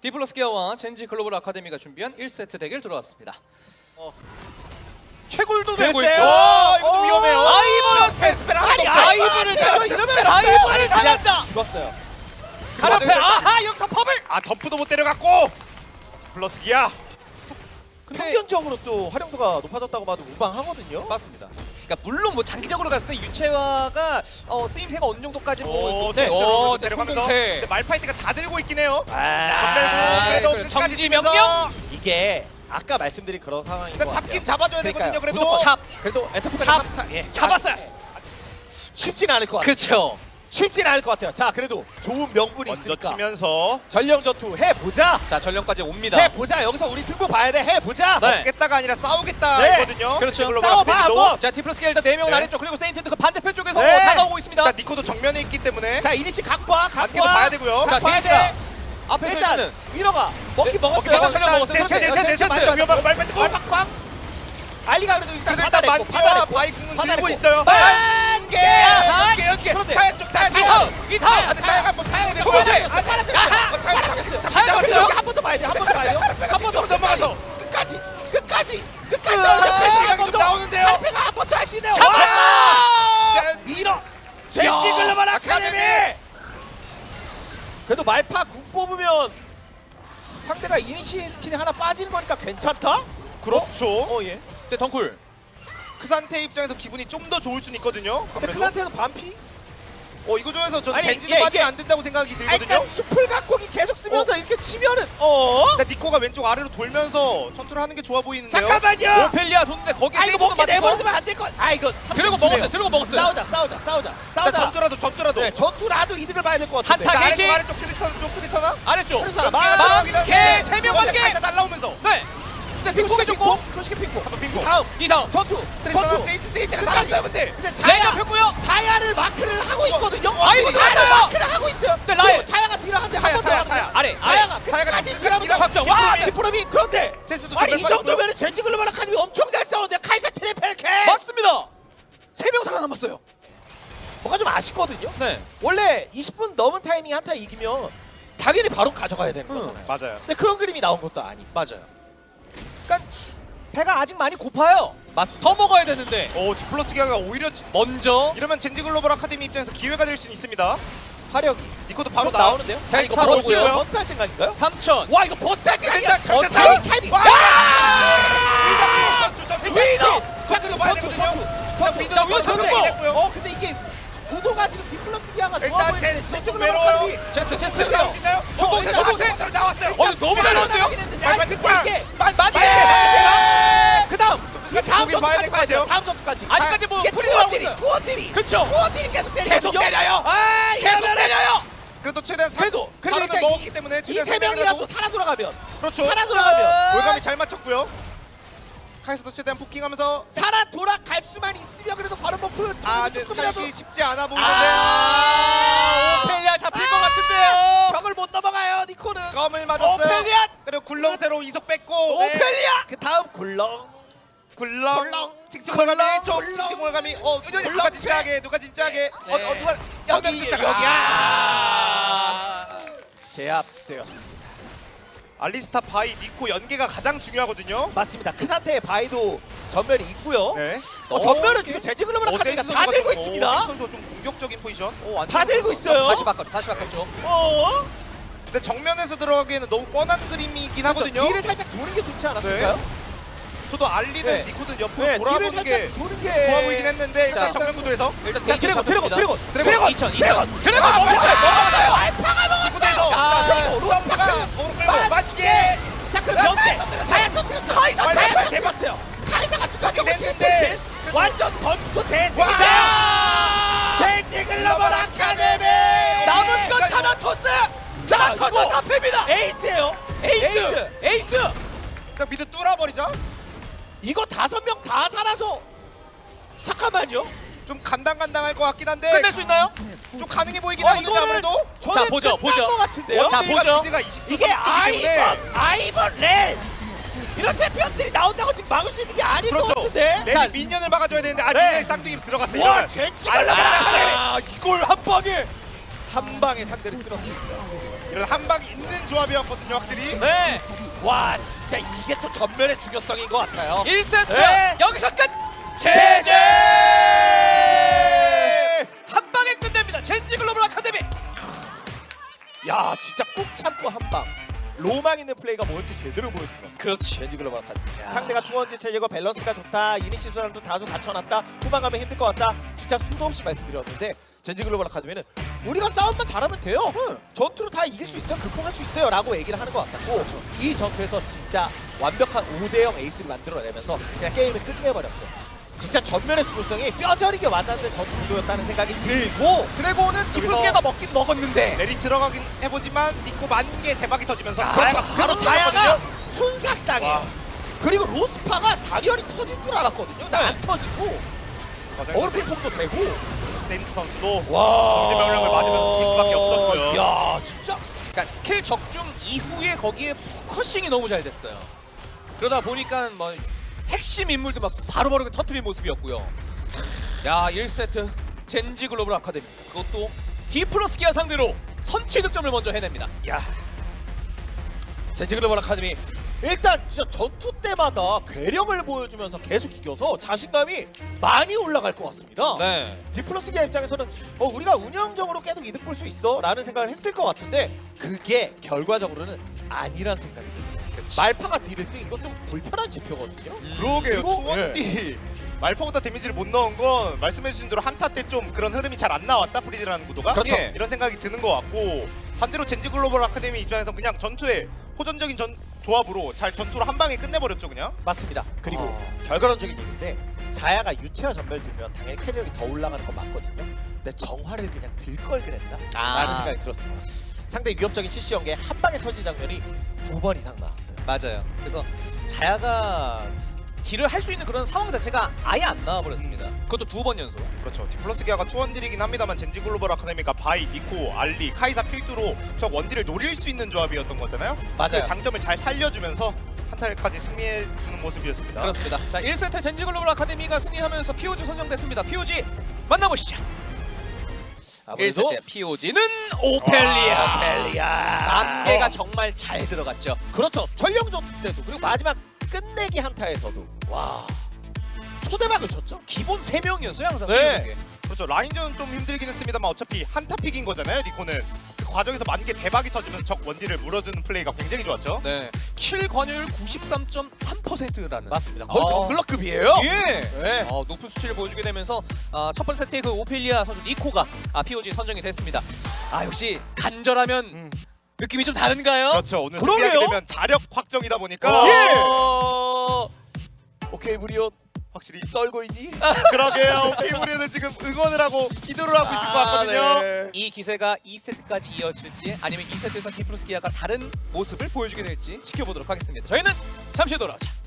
디플러스 기어와 젠지 글로벌 아카데미가 준비한 1세트 대결 들어왔습니다. 어. 최골도 되고. 있고 어, 이거 좀 위험해요. 아이브 스페라 아니 한번 아이브를 이러면 아이브를 당한다. 죽었어요. 가라페 맞아요. 아하 여기서 팝을. 아 덤프도 못 때려갔고 근데 평균적으로 또 활용도가 높아졌다고 봐도 무방하거든요. 맞습니다. 그러니까 물론 뭐 장기적으로 갔을 때 유채화가 어, 쓰임새가 어느 정도까지 뭐 오, 네, 네, 어, 네. 근데 말파이트가 다 들고 있긴 해요. 아, 그래, 끝까지 정지 명령. 이게 아까 말씀드린 그런 상황인 것 일단 같아요. 잡긴 잡아줘야 그러니까요. 되거든요. 그래도 무조건 찹. 그래도 찹. 예. 잡았어요. 쉽진 않을 것 같아요. 그렇죠. 쉽진 않을 것 같아요. 자, 그래도 좋은 명분이 먼저 있으니까 치면서 전령 전투 해 보자. 자 전령까지 옵니다. 해 보자. 여기서 우리 승부 봐야 돼. 해 보자. 네. 깼다가 아니라 싸우겠다 네. 했거든요. 그렇죠. 싸워봐. 한번. 자 디플러스 기어 일단 4명은 네. 아래쪽 그리고 세인트도 그 반대편 쪽에서 네. 다가오고 있습니다. 일단 니코도 정면에 있기 때문에 자, 이니시 안개도 와. 봐야 되고요. 자 갖고 와야 데이지가 돼. 앞에서 일단 위너가 먹기 네, 먹었어요. 먹기 먹었어요. 체스 체스 체스, 체스 위험하고 말파이트 골. 얼박광. 알리가 그래도 일단 일단 받아냈고 만기와 받아냈고 바이크는 들고. 있어요. 만개. 예, 연계 연계. 그런데 차야 쪽 차야 쪽. 이타운 이타운 아, 차야 한번 차야 돼. 조금씩. 아, 차야 어, 차야 차야. 잡혔어요? 한번 더 봐야 돼. 한번 더 봐야 돼요. 한번 더 넘어가서. 끝까지. 끝까지. 끝까지. 패배가 지금 나오는데요. 패배가 한번더할수 있네요. 잡았어! 자, 밀어. 젠지 야. 글로벌 아카데미. 아카데미. 그래도 말파 국 뽑으면 상대가 이니시 스킬이 하나 빠지는 거니까 괜찮다? 그렇죠. 어 예. 네 덩쿨 크산테 입장에서 기분이 좀 더 좋을 수는 있거든요. 근데 아무래도. 크산테는 반피? 어 이거 중에서 전 아니, 젠지도 이게- 빠지면 이게- 안 된다고 생각이 아, 들거든요. 일단 숲을 갖고기 계속 쓰면서 이렇게 치면은 어? 일단 니코가 왼쪽 아래로 돌면서 전투를 하는 게 좋아 보이는데요. 잠깐만요. 오펠리아 돈데 거기에 아 이거 세이브도 먹게 맞고. 내버려두면 안 될 것. 아 이거 그리고 먹었어요 들고 먹었어요 싸우자 싸우자 싸우자 일단 싸우자. 전투라도 전투라도. 네 전투라도 이득을 봐야 될 것 같은데. 한타 아래쪽 개시. 아래쪽 크리스타나 쪽 크리스타나. 아래쪽 그래서 만개 세명 관계. 관계 살짝 날라오면서. 네 근데 핑퐁이 좋고 조식의 핑퐁. 한번 빙고. 다음 이다운 전투 크리스타나 전투. 세이트 세이트가. 나갔어요 근데. 근데 레이저 자야 폈고요 자야를 마크를 하고 있거든요. 아이고, 자야를 잘했어요. 마크를 하고 있어요. 네, 라인. 그리고 자야가 들어갔는데 자야, 한번. 자야, 자야. 아래 아래 자야가 자야가 끝까지 그- 들어가면 확정 와 디프로비 그런데 체스도 아니 이. 정도면 젠지 글로벌 아카데미 엄청 잘 싸우는데 카이사 트리펠케 맞습니다 세 명 살아남았어요 뭔가 좀 아쉽거든요. 네 원래 20분 넘은 타이밍 한타 이기면 당연히 바로 가져가야 되는 음. 거잖아요. 맞아요. 근데 그런 그림이 나온 것도 아니고. 맞아요 배가 아직 많이 고파요 맞습니다. 더 먹어야 되는데 오 디플러스 기아가 오히려 지- 먼저 이러면 젠지 글로벌 아카데미 입장에서 기회가 될 수는 있습니다. 화력이 니코도 바로 바로 나오. 나오는데요? 자, 아니, 이거 바로 버스, 오고요. 버스 탈 생각인가요? 3천 와 이거 버스 탈 생각이야. 어, 강대 타이밍 타이밍. 타이밍. 와! 위너. 전투 전투 전투. 자, 위너 잡혔고. 어 근데 이게 구도가 지금 디플러스 기아가 좋아 일단 외로워요. 아카데미 체스트 체스트 됐어요. 있나요? 초공세, 초공세. 나왔어요. 어 너무 잘 나왔대요 아니 이게 많이 그 다음 이 다음 거기 봐야 될것 선수까지 같아요. 다음 선수까지 아직까지 뭐 이게 풀이 나오고 투어들이 있어요 투어들이 그쵸 투어들이 계속 때리거든요 계속 때려요 아 계속 이러면은 때려요 그래도 최대한 그래도 그래도 일단 걸 넣었기 이- 때문에 이 최대한 세 명이라도 명이라도 살아 돌아가면 그렇죠. 살아 돌아가면 골감이 잘 맞췄고요. 카이스도 최대한 포킹하면서 살아 돌아갈 수만 아, 근데 조금이라도 살기 쉽지 않아 보이는데 아 오펠리아 잡힐 것 같은데요. 벽을 못 넘어가요 니코는. 껌을 맞았어요. 오펠리아! 그리고 굴렁쇠로 이속 뺐고 오펠리아! 그 다음 굴렁 굴렁 굴렁. 징징 골감이 굴렁, 1초 굴렁. 징징 골감이 어 누가 굴렁. 진짜하게 누가 진짜하게. 어, 어 누가 여기 여기. 여기야. 아. 제압되었습니다. 알리스타 바이 니코 연계가 가장 중요하거든요. 맞습니다. 그 상태의 바이도 전멸이 있고요. 네. 어, 전멸은 지금 글로벌 아카데미가 다 들고 있습니다 선수가 좀 공격적인 포지션. 오, 다 들고 있어요. 다시 바꿔 다시 바꿨죠 어? 근데 정면에서 들어가기에는 너무 뻔한 그림이긴 하거든요. 뒤를 살짝 도는 게 좋지 않았을까요? 저도 알리는 네. 니코든 옆으로 네, 뒤를 돌아보는 살짝 게 도는 게 좋아 보이긴 했는데 일단 자. 정면 구도에서 일단 자, 드래곤, 잡혔습니다. 드래곤, 드래곤 2천 2천 드래곤 먹었어요 먹었어요 알파가 먹었어요! 야, 그리고 로아파가 어그로 끌고 맞게! 자 그럼 연대! 자야 터뜨렸어! 카이사 자야 완전 던지고 대승이죠! 자 젠지 글로벌 아카데미! 남은 건 타나토스 타나토스 잡힙니다 에이스예요! 에이스 에이스 그냥 미드 뚫어버리죠. 이거 다섯 명 다 살아서 잠깐만요. 좀 간당간당할 것 같긴 한데 끝낼 수 있나요? 좀 가능해 보이긴 어, 이거는 아무래도. 저는 자, 보죠, 끝난 보죠. 것 같은데요. 자, 보죠. 미드가 20% 이게 아이번, 아이번 렌 이런 챔피언들이 나온다고 지금 막을 수 있는 게것 그렇죠. 같은데. 랩이 자, 민현을 막아줘야 되는데 아 네. 민현이 쌍둥이로 들어갔어요. 와, 이러면. 젠지 아, 글로벌 아카데미 아 이걸 한 방에 한 방에 상대를 쓸었습니다. 이런 한 방이 있는 조합이었거든요, 확실히. 네. 와 진짜 이게 또 전면의 중요성인 것 같아요. 1세트 네. 여기서 끝. 제재! 한 방에 끝냅니다. 젠지 글로벌 아카데미. 야 진짜 꾹 참고 한 방. 로망 있는 플레이가 뭔지 제대로 보여준 것 같습니다. 그렇지. 벤지 글로벌 카드. 상대가 투원지 체제고 밸런스가 좋다. 이니시 수단도 다소 갖춰놨다. 후반 가면 힘들 것 같다. 진짜 수도 없이 말씀드렸는데 젠지 글로벌 아카데미는 우리가 싸움만 잘하면 돼요. 전투로 다 이길 수 있어요. 극복할 수 있어요. 라고 얘기를 하는 것 같았고 이 전투에서 진짜 완벽한 5대0 에이스를 만들어내면서 그냥 게임을 끝내버렸어요. 진짜 전면의 중요성이 뼈저리게 와닿는 전투 구도였다는 생각이 들고 드래곤은 디플스계가 먹긴 먹었는데 내리 들어가긴 해보지만 니코 만개 대박이 터지면서. 자야가 바로 자야가. 순삭당해요. 와. 그리고 로스파가 당연히 터진 줄 알았거든요. 근데 안 터지고 어르핀 폭도 되고 세인트 선수도 와 경제 명령을 맞으면서 죽을 수밖에 없었고요. 야 진짜 그러니까 스킬 적중 이후에 거기에 포커싱이 너무 잘 됐어요. 그러다 보니까 뭐 핵심 인물도 막 바로바로 터트린 모습이었고요. 야 1세트 젠지 글로벌 아카데미 그것도 D 플러스 기아 상대로 선취 득점을 먼저 해냅니다. 야 젠지 글로벌 아카데미 일단 진짜 전투 때마다 괴력을 보여주면서 계속 이겨서 자신감이 많이 올라갈 것 같습니다. 네. 디플러스 기아 입장에서는 어, 우리가 운영적으로 계속 이득 볼 수 있어 라는 생각을 했을 것 같은데 그게 결과적으로는 아니란 생각이 듭니다. 말파가 딜을 뜨 이건 좀 불편한 지표거든요. 그러게요. 그리고- 투원디 말파보다 데미지를 못 넣은 건 말씀해주신 대로 한타 때 좀 그런 흐름이 잘 안 나왔다 프리드라는 구도가 그렇죠. 예. 이런 생각이 드는 것 같고 반대로 젠지 글로벌 아카데미 입장에서 그냥 전투에 호전적인 전 조합으로 잘 전투를 한 방에 끝내버렸죠 그냥. 맞습니다. 그리고 어. 결과론적인 얘기인데 자야가 유체와 전멸 들면 당연히 캐리력이 더 올라가는 건 맞거든요. 근데 정화를 그냥 들걸 그랬나? 아. 라는 생각이 들었습니다. 상당히 위협적인 CC 연계 한 방에 터진 장면이 두 번 이상 나왔어요. 맞아요. 그래서 자야가 딜을 할 수 있는 그런 상황 자체가 아예 안 나와버렸습니다. 그것도 두 번 연속. 그렇죠. 디플러스 기아가 투원딜이긴 합니다만 젠지 글로벌 아카데미가 바이, 니코, 알리, 카이사 필두로 저 원딜을 노릴 수 있는 조합이었던 거잖아요. 맞아요. 그 장점을 잘 살려주면서 한타까지 승리해주는 모습이었습니다. 그렇습니다. 자 1세트 젠지 글로벌 아카데미가 승리하면서 POG 선정됐습니다. POG 만나보시죠. 아무래도 1세트 POG는 오펠리아. 오펠리아. 안개가 정말 잘 들어갔죠. 그렇죠. 전령전 때도 그리고 마지막 끝내기 한타에서도 와 초대박을 쳤죠. 기본 3명이었어요 항상. 네. 그렇죠. 라인전은 좀 힘들긴 했습니다만 어차피 한타 픽인 거잖아요. 니코는 그 과정에서 만개 대박이 터지면서 적 원딜을 물어주는 플레이가 굉장히 좋았죠. 네. 킬 권율 93.3%라는. 맞습니다. 거의 어. 정글러급이에요. 예. 네. 어, 높은 수치를 보여주게 되면서 아, 첫 번째 세트의 그 오펠리아 선수 니코가 아, POG 선정이 됐습니다. 아 역시 간절하면 음. 느낌이 좀 다른가요? 그렇죠. 오늘. 승리하게 되면 자력 확정이다 보니까 예. 어... 오케이 브리온 확실히 썰고 있니? 그러게요. 오케이브리는 지금 응원을 하고 기도를 하고 있을 것 같거든요. 네. 이 기세가 2세트까지 이어질지 아니면 2세트에서 디프로스 기아가 다른 모습을 보여주게 될지 지켜보도록 하겠습니다. 저희는 잠시 후에 돌아오죠.